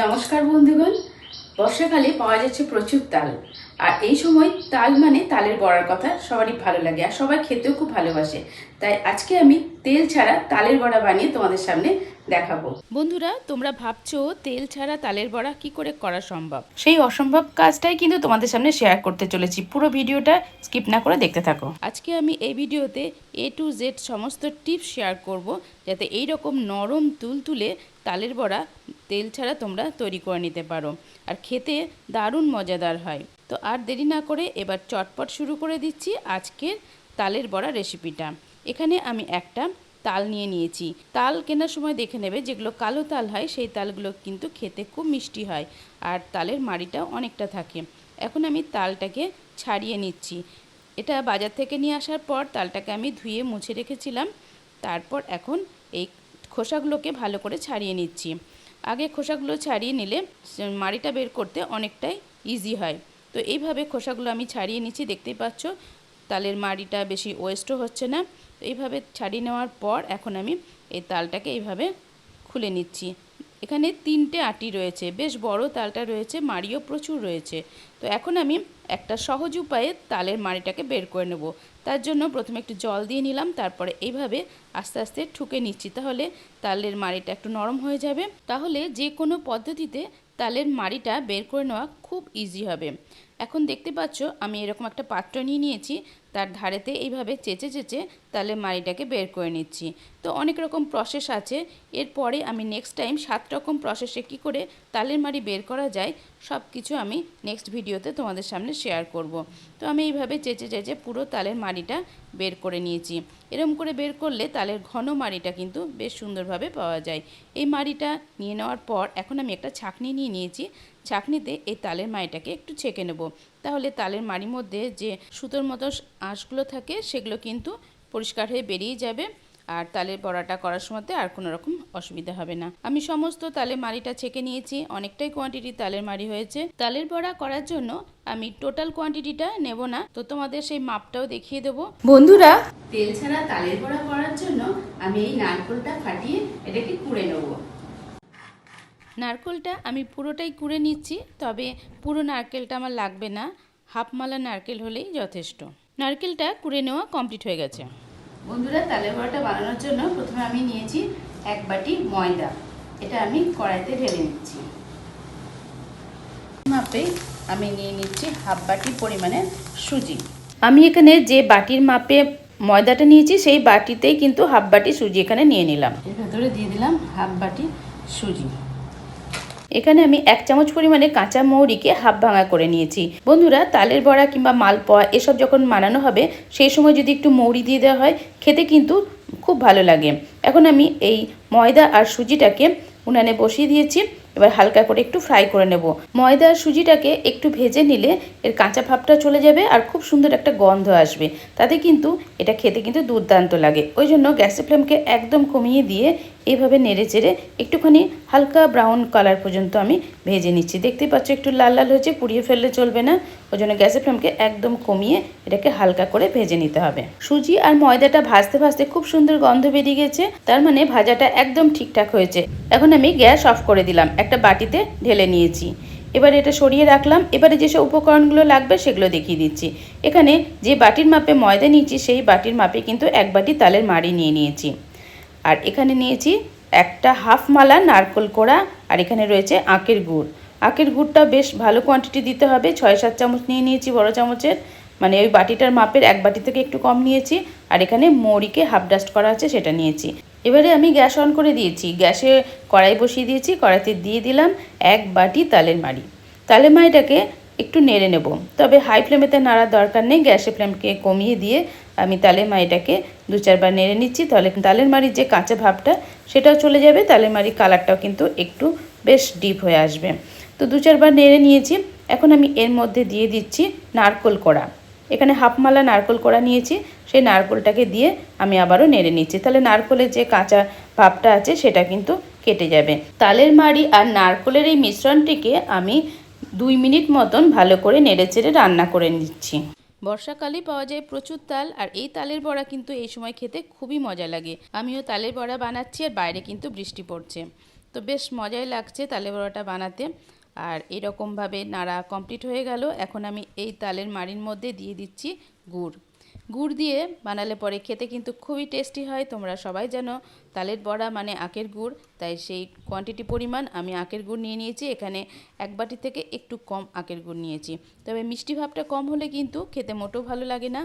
নমস্কার বন্ধুগণ। বর্ষাকালে পাওয়া যাচ্ছে প্রচুর তাল। আর এই সময় তাল মানে তালের বড়ার কথা। সবারই ভালো লাগে আর সবাই খেতেও খুব ভালোবাসে। তাই আজকে আমি তেল ছাড়া তালের বড়া বানিয়ে তোমাদের সামনে দেখাবো। বন্ধুরা তোমরা ভাবছ তেল ছাড়া তালের বড়া কি করে করা সম্ভব? সেই অসম্ভব কাজটাই কিন্তু তোমাদের সামনে শেয়ার করতে চলেছি। পুরো ভিডিওটা স্কিপ না করে দেখতে থাকো। আজকে আমি এই ভিডিওতে এ টু জেড সমস্ত টিপস শেয়ার করব যাতে এই রকম নরম তুলতুলে তালের বড়া তেল ছাড়া তোমরা তৈরি করে নিতে পারো। আর খেতে দারুণ মজাদার হয়। তো আর দেরি না করে এবার চটপট শুরু করে দিচ্ছি আজকের তালের বড়া রেসিপিটা এখানে আমি একটা তাল নিয়ে নিয়েছি। তাল কেনার সময় দেখে নেবে, যেগুলো কালো তাল হয়, সেই তালগুলো কিন্তু খেতে খুব মিষ্টি হয় আর তালের মাড়িটাও অনেকটা থাকে। এখন আমি তালটাকে ছাড়িয়ে নিচ্ছি। এটা বাজার থেকে নিয়ে আসার পর তালটাকে আমি ধুয়ে মুছে রেখেছিলাম। তারপর এখন এই খোসাগুলোকে ভালো করে ছাড়িয়ে নিচ্ছি। আগে খোসাগুলো ছাড়িয়ে নিলে মাড়িটা বের করতে অনেকটাই ইজি হয়। তো এইভাবে খোসাগুলো আমি ছাড়িয়ে নিচ্ছি, দেখতেই পাচ্ছ? তালের মাড়িটা বেশি ওয়েস্টও হচ্ছে না। তো এইভাবে ছাড়িয়ে নেওয়ার পর এখন আমি এই তালটাকে এইভাবে খুলে নিচ্ছি। এখানে তিনটে আটি রয়েছে, বেশ বড় তালটা রয়েছে, মাড়িও প্রচুর রয়েছে। তো এখন আমি একটা সহজ উপায়ে তালের মাড়িটাকে বের করে নেব। তার জন্য প্রথমে একটু জল দিয়ে নিলাম, তারপরে এইভাবে আস্তে আস্তে ঠুকে নিচ্ছি, তাহলে তালের মাড়িটা একটু নরম হয়ে যাবে। তাহলে যে কোনো পদ্ধতিতে তালের মাড়িটা বের করে নেওয়া খুব ইজি হবে। এখন দেখতে পাচ্ছ, আমি এরকম একটা পাত্র নিয়ে নিয়েছি তার ধারেতে এইভাবে চেচে চেচে তাহলে মাড়িটাকে বের করে নিচ্ছি। তো অনেক রকম প্রসেস আছে। এরপরে আমি নেক্সট টাইম সাত রকম প্রসেসে কী করে তালের মাড়ি বের করা যায় সব কিছু আমি নেক্সট ভিডিওতে তোমাদের সামনে শেয়ার করব। তো আমি এইভাবে চেঁচে চেচে পুরো তালের মাড়িটা বের করে নিয়েছি। এরম করে বের করলে তালের ঘন মাড়িটা কিন্তু বেশ সুন্দরভাবে পাওয়া যায়। এই মাড়িটা নিয়ে নেওয়ার পর এখন আমি একটা ছাঁকনি নিয়ে নিয়েছি। ছাঁকনিতে এই তালের মাড়িটাকে একটু ছেঁকে নেব। তাহলে তালের মাড়ির মধ্যে যে সুতোর মতো আঁশগুলো থাকে সেগুলো কিন্তু পরিষ্কার হয়ে বেরিয়ে যাবে। আর তালের বড়াটা করার সময়তে আর কোনো রকম অসুবিধা হবে না। আমি সমস্ত তালের মাড়িটা ছেঁকে নিয়েছি। অনেকটাই কোয়ান্টিটি তালের মাড়ি হয়েছে। তালের বড়া করার জন্য আমি টোটাল কোয়ান্টিটিটা নেব না। তো তোমাদের সেই মাপটাও দেখিয়ে দেবো। বন্ধুরা তেল ছাড়া তালের বড়া করার জন্য আমি এই নারকোলটা ফাটিয়ে এটাকে কুড়ে নেব। নারকেলটা আমি পুরোটাই কুড়ে নিচ্ছি তবে পুরো নারকেলটা আমার লাগবে না। হাফ মালা নারকেল হলেই যথেষ্ট। নারকেলটা কুড়ে নেওয়া কমপ্লিট হয়ে গেছে। বন্ধুরা তালের বড়াটা বানানোর জন্য প্রথমে আমি নিয়েছি এক বাটি ময়দা। এটা আমি কড়াইতে ঢেলে নিচ্ছি। মাপে আমি নিয়ে নিচ্ছি হাফ বাটি পরিমাণে সুজি। আমি এখানে যে বাটির মাপে ময়দাটা নিয়েছি, সেই বাটিতেই কিন্তু হাফ বাটি সুজি এখানে নিয়ে নিলাম। এর ভেতরে দিয়ে দিলাম হাফ বাটি সুজি। এখানে আমি এক চামচ পরিমাণে কাঁচা মৌরিকে হাফ ভাঙা করে নিয়েছি। বন্ধুরা, তালের বড়া কিংবা মালপোয়া, এসব যখন বানানো হবে, সেই সময় যদি একটু মৌরি দিয়ে দেওয়া হয়, খেতে কিন্তু খুব ভালো লাগে। এখন আমি এই ময়দা আর সুজিটাকে উনানে বসিয়ে দিয়েছি। এবার হালকা করে একটু ফ্রাই করে নেব। ময়দা আর সুজিটাকে একটু ভেজে নিলে এর কাঁচা ভাবটা চলে যাবে আর খুব সুন্দর একটা গন্ধ আসবে। তাতে কিন্তু এটা খেতে কিন্তু দুর্দান্ত লাগে। ওই জন্য গ্যাসের ফ্লেমকে একদম কমিয়ে দিয়ে এইভাবে নেড়ে চেড়ে একটুখানি হালকা ব্রাউন কালার পর্যন্ত আমি ভেজে নিচ্ছি। দেখতেই পাচ্ছ একটু লাল লাল হয়েছে, পুড়িয়ে ফেললে চলবে না। ওই জন্য গ্যাসের ফ্লেমকে একদম কমিয়ে এটাকে হালকা করে ভেজে নিতে হবে। সুজি আর ময়দাটা ভাজতে ভাজতে খুব সুন্দর গন্ধ বেরিয়ে গেছে, তার মানে ভাজাটা একদম ঠিকঠাক হয়েছে। এখন আমি গ্যাস অফ করে দিলাম, একটা বাটিতে ঢেলে নিয়েছি। এবারে এটা সরিয়ে রাখলাম, এবারে যেসব উপকরণগুলো লাগবে সেগুলো দেখিয়ে দিচ্ছি। এখানে যে বাটির মাপে ময়দা নিয়েছি, সেই বাটির মাপে কিন্তু এক বাটি তালের মাড়ি নিয়ে নিয়েছি। আর এখানে নিয়েছি একটা হাফ মালা নারকোল কোড়া, আর এখানে রয়েছে আখের গুড়। আখের গুড়টা বেশ ভালো কোয়ান্টিটি দিতে হবে, ছয় সাত চামচ নিয়ে নিয়েছি বড় চামচের। মানে ওই বাটিটার মাপের এক বাটি থেকে একটু কম নিয়েছি, আর এখানে মৌরিকে হাফ ডাস্ট করা আছে সেটা নিয়েছি। এবারে আমি গ্যাস অন করে দিয়েছি, গ্যাসে কড়াই বসিয়ে দিয়েছি, কড়াইতে দিয়ে দিলাম এক বাটি তালের মাড়ি। তালের মাড়িটাকে একটু নেড়ে নেব, তবে হাই ফ্লেমেতে নাড়ার দরকার নেই, গ্যাসের ফ্লেমকে কমিয়ে দিয়ে আমি তালের মাড়িটাকে দু চারবার নেড়ে নিচ্ছি। তাহলে তালের মাড়ির যে কাঁচা ভাবটা, সেটাও চলে যাবে। তালের মাড়ির কালারটাও কিন্তু একটু বেশ ডিপ হয়ে আসবে। তো দু চারবার নেড়ে নিয়েছি। এখন আমি এর মধ্যে দিয়ে দিচ্ছি নারকোল কড়া। এখানে হাফমালা নারকোল কোড়া নিয়েছি। সেই নারকোলটাকে দিয়ে আমি আবারও নেড়ে নিচ্ছি। তাহলে নারকোলের যে কাঁচা ভাবটা আছে, সেটা কিন্তু কেটে যাবে। তালের মাড়ি আর নারকোলের এই মিশ্রণটিকে আমি দুই মিনিট মতন ভালো করে নেড়ে চেড়ে রান্না করে নিচ্ছি। বর্ষাকালে পাওয়া যায় প্রচুর তাল, আর এই তালের বড়া কিন্তু এই সময় খেতে খুবই মজা লাগে। আমিও তালের বড়া বানাচ্ছি, আর বাইরে কিন্তু বৃষ্টি পড়ছে। তো বেশ মজাই লাগছে তালের বড়াটা বানাতে। আর এরকমভাবে নাড়া কমপ্লিট হয়ে গেল। এখন আমি এই তালের মাড়ির মধ্যে দিয়ে দিচ্ছি গুড়। গুড় দিয়ে বানালে পরে খেতে কিন্তু খুবই টেস্টি হয়। তোমরা সবাই জানো, তালের বড়া মানে আখের গুড়। তাই সেই কোয়ান্টিটি পরিমাণ আমি আখের গুড় নিয়ে নিয়েছি। এখানে এক বাটি থেকে একটু কম আখের গুড় নিয়েছি। তবে মিষ্টি ভাবটা কম হলে কিন্তু খেতে মোটো ভালো লাগে না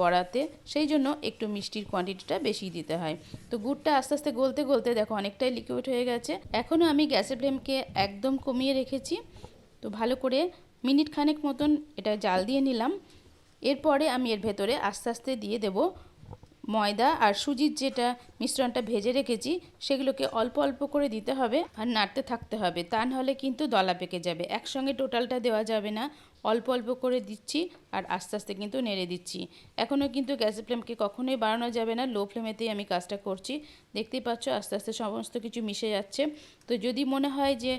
বড়াতে। সেই জন্য একটু মিষ্টির কোয়ান্টিটিটা বেশি দিতে হয়। তো গুড়টা আস্তে আস্তে গলতে গলতে দেখো অনেকটাই লিকুইড হয়ে গেছে। এখনও আমি গ্যাসের ফ্লেমকে একদম কমিয়ে রেখেছি। তো ভালো করে মিনিট খানেক মতন এটা জাল দিয়ে নিলাম। এরপরে আমি এর ভেতরে আস্তে আস্তে দিয়ে দেব ময়দা আর সুজির যেটা মিশ্রণটা ভেজে রেখেছি, সেগুলোকে অল্প অল্প করে দিতে হবে আর নাড়তে থাকতে হবে। তা নাহলে কিন্তু দলা পেকে যাবে। একসঙ্গে টোটালটা দেওয়া যাবে না। অল্প অল্প করে দিচ্ছি আর আস্তে আস্তে কিন্তু নেড়ে দিচ্ছি। এখনও কিন্তু গ্যাসের ফ্লেমকে কখনোই বাড়ানো যাবে না, লো ফ্লেমেতেই আমি কাজটা করছি। দেখতেই পাচ্ছ আস্তে আস্তে সমস্ত কিছু মিশে যাচ্ছে। তো যদি মনে হয় যে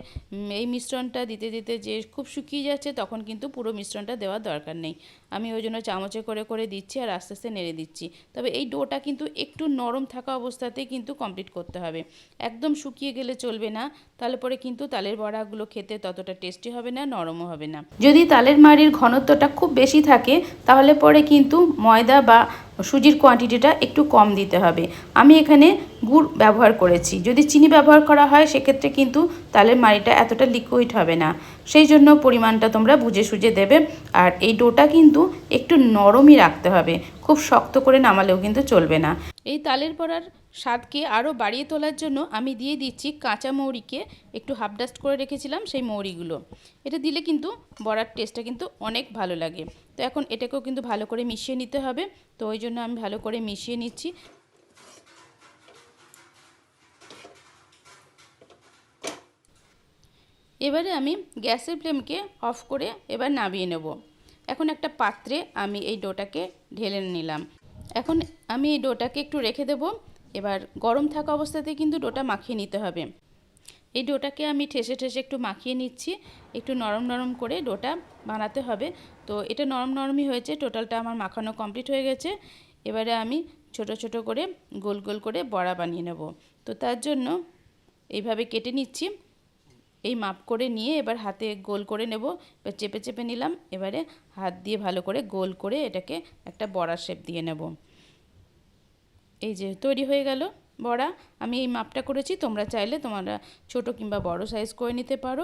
এই মিশ্রণটা দিতে দিতে যে খুব শুকিয়ে যাচ্ছে, তখন কিন্তু পুরো মিশ্রণটা দেওয়ার দরকার নেই। আমি ওই জন্য চামচে করে করে দিচ্ছি আর আস্তে আস্তে নেড়ে দিচ্ছি। তবে এই ডোটা কিন্তু একটু নরম থাকা অবস্থাতেই কিন্তু কমপ্লিট করতে হবে। একদম শুকিয়ে গেলে চলবে না, তাহলে পরে কিন্তু তালের বড়াগুলো খেতে ততটা টেস্টি হবে না, নরমও হবে না। যদি তালের মাড়ির ঘনত্বটা খুব বেশি থাকে, তাহলে পরে কিন্তু ময়দা বা সুজির কোয়ান্টিটিটা একটু কম দিতে হবে। আমি এখানে গুড় ব্যবহার করেছি। যদি চিনি ব্যবহার করা হয়, সেক্ষেত্রে কিন্তু তালের মাড়িটা এতটা লিকুইড হবে না। সেই জন্য পরিমাণটা তোমরা বুঝে সুঝে দেবে। আর এই ডোটা কিন্তু একটু নরমই রাখতে হবে। খুব শক্ত করে নামালেও কিন্তু চলবে না। এই তালের বড়ার স্বাদকে আরও বাড়িয়ে তোলার জন্য আমি দিয়ে দিচ্ছি কাঁচা মৌরিকে একটু হাফ ডাস্ট করে রেখেছিলাম সেই মৌরিগুলো। এটা দিলে কিন্তু বড়ার টেস্টটা কিন্তু অনেক ভালো লাগে। তো এখন এটাকেও কিন্তু ভালো করে মিশিয়ে নিতে হবে। তো ওই জন্য আমি ভালো করে মিশিয়ে নিচ্ছি। এবারে আমি গ্যাসের ফ্লেমকে অফ করে এবার নামিয়ে নেব। এখন একটা পাত্রে আমি এই ডোটাকে ঢেলে নিলাম। এখন আমি এই ডোটাকে একটু রেখে দেব। এবার গরম থাকা অবস্থাতে কিন্তু ডোটা মাখিয়ে নিতে হবে। এই ডোটাকে আমি ঠেসে ঠেসে একটু মাখিয়ে নিচ্ছি, একটু নরম নরম করে ডোটা বানাতে হবে। তো এটা নরম নরমই হয়েছে, টোটালটা আমার মাখানো কমপ্লিট হয়ে গেছে। এবারে আমি ছোট ছোট করে গোল গোল করে বড়া বানিয়ে নেব। তো তার জন্য এইভাবে কেটে নিচ্ছি। এই মাপ করে নিয়ে এবার হাতে গোল করে নেব। এবার চেপে চেপে নিলাম, এবারে হাত দিয়ে ভালো করে গোল করে এটাকে একটা বড়া শেপ দিয়ে নেব। এই যে তৈরি হয়ে গেল বড়া। আমি এই মাপটা করেছি, তোমরা চাইলে তোমরা ছোট কিংবা বড় সাইজ করে নিতে পারো।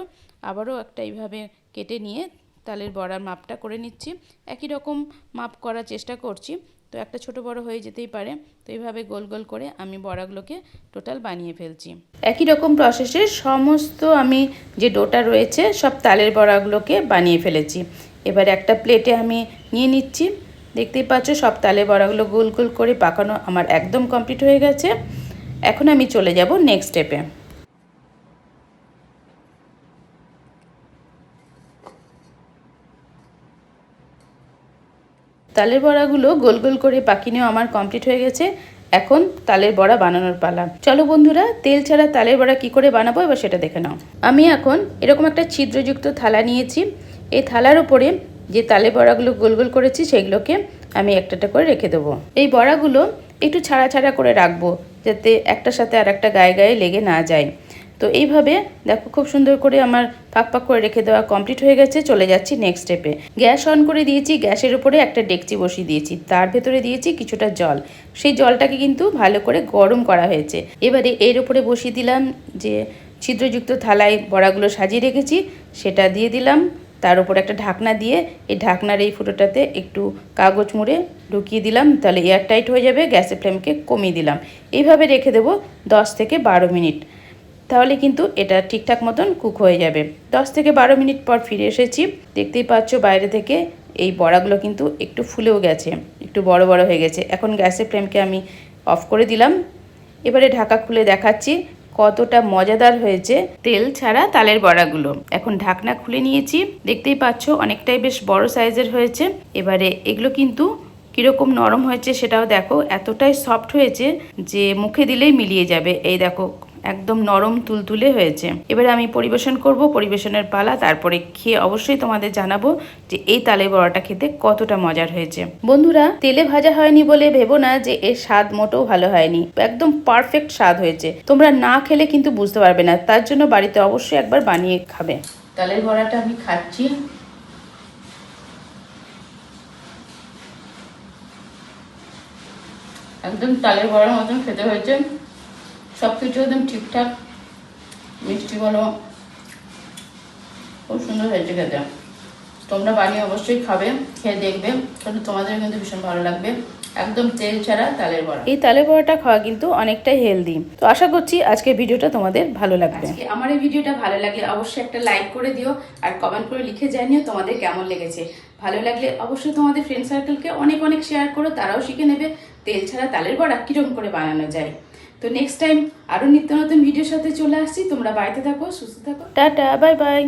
আবারও একটা এইভাবে কেটে নিয়ে তালের বড়ার মাপটা করে নিচ্ছি। একই রকম মাপ করার চেষ্টা করছি। তো একটা ছোট বড় হয়ে যেতেই পারে। তো এইভাবে গোল গোল করে আমি বড়াগুলোকে টোটাল বানিয়ে ফেলছি। একই রকম প্রসেসে সমস্ত আমি যে ডোটা রয়েছে, সব তালের বড়াগুলোকে বানিয়ে ফেলেছি। এবার একটা প্লেটে আমি নিয়ে নিচ্ছি। দেখতেই পাচ্ছ, সব তালের বড়াগুলো গোল গোল করে পাকানো আমার একদম কমপ্লিট হয়ে গেছে। এখন আমি চলে যাব নেক্সট স্টেপে তালের বড়াগুলো গোল গোল করে পাকিনেও আমার কমপ্লিট হয়ে গেছে। এখন তালের বড়া বানানোর পালা। চলো বন্ধুরা, তেল ছাড়া তালের বড়া কি করে বানাবো এবার সেটা দেখে নাও। আমি এখন এরকম একটা ছিদ্রযুক্ত থালা নিয়েছি। এই থালার উপরে যে তালে বড়াগুলো গোল গোল করেছি সেগুলোকে আমি একটা একটা করে রেখে দেবো। এই বড়াগুলো একটু ছাড়া ছাড়া করে রাখব যাতে একটার সাথে আর একটা গায়ে গায়ে লেগে না যায়। তো এইভাবে দেখো খুব সুন্দর করে আমার ফাঁক ফাঁক করে রেখে দেওয়া কমপ্লিট হয়ে গেছে, চলে যাচ্ছি নেক্সট স্টেপে গ্যাস অন করে দিয়েছি, গ্যাসের উপরে একটা ডেকচি বসিয়ে দিয়েছি, তার ভেতরে দিয়েছি কিছুটা জল। সেই জলটাকে কিন্তু ভালো করে গরম করা হয়েছে। এবারে এর উপরে বসিয়ে দিলাম যে ছিদ্রযুক্ত থালায় বড়াগুলো সাজিয়ে রেখেছি, সেটা দিয়ে দিলাম। তার উপর একটা ঢাকনা দিয়ে এই ঢাকনার এই ফুটোটাতে একটু কাগজ মুড়ে ঢুকিয়ে দিলাম, তাহলে এয়ার টাইট হয়ে যাবে, গ্যাসের ফ্লেমকে কমিয়ে দিলাম। এইভাবে রেখে দেবো দশ থেকে বারো মিনিট। তাহলে কিন্তু এটা ঠিকঠাক মতন কুক হয়ে যাবে। দশ থেকে বারো মিনিট পর ফিরে এসেছি। দেখতেই পাচ্ছ বাইরে থেকে এই বড়াগুলো কিন্তু একটু ফুলেও গেছে, একটু বড় বড় হয়ে গেছে। এখন গ্যাসের ফ্লেমকে আমি অফ করে দিলাম। এবারে ঢাকা খুলে দেখাচ্ছি। কতটা মজাদার হয়েছে তেল ছাড়া তালের বড়াগুলো। এখন ঢাকনা খুলে নিয়েছি, দেখতেই পাচ্ছ অনেকটাই বেশ বড় সাইজের হয়েছে। এবারে এগুলো কিন্তু কীরকম নরম হয়েছে সেটাও দেখো, এতটাই সফট হয়েছে যে মুখে দিলেই মিলিয়ে যাবে। এই দেখো একদম নরম তুলতুলে হয়েছে। এবারে আমি পরিবেশন করব, পরিবেশনের পালা, তারপরে খেয়ে অবশ্যই তোমাদের জানাব যে এই তালে বড়াটা খেতে কতটা মজার হয়েছে। বন্ধুরা, তেলে ভাজা হয়নি বলে ভেবো না যে এর স্বাদ মোটেও ভালো হয়নি। একদম পারফেক্ট স্বাদ হয়েছে। তোমরা না খেলে কিন্তু বুঝতে পারবে না, তার জন্য বাড়িতে অবশ্যই একবার বানিয়ে খাবে। তালের বড়াটা আমি খাচ্ছি। একদম তালের বড়ার মতন খেতে হয়েছে। সব কিছু একদম ঠিকঠাক। মিষ্টি বলো খুব সুন্দর হয়েছে খেতে। তোমরা বানিয়ে অবশ্যই খাবে খেয়ে দেখবে কারণ তোমাদের কিন্তু ভীষণ ভালো লাগবে। একদম তেল ছাড়া তালের বড়া। এই তালের বড়াটা খাওয়া কিন্তু অনেকটাই হেলদি তো আশা করছি আজকে ভিডিওটা তোমাদের ভালো লাগবে। আজকে আমার এই ভিডিওটা ভালো লাগলে অবশ্যই একটা লাইক করে দিও আর কমেন্ট করে লিখে জানিও তোমাদের কেমন লেগেছে। ভালো লাগলে অবশ্যই তোমাদের ফ্রেন্ড সার্কেলকে অনেক অনেক শেয়ার করো তারাও শিখে নেবে তেল ছাড়া তালের বড়া কীরকম করে বানানো যায়। তো নেক্সট টাইম আরও নিত্য নতুন ভিডিওর সাথে চলে আসছি। তোমরা বাড়িতে থাকো, সুস্থ থাকো। Tata bye bye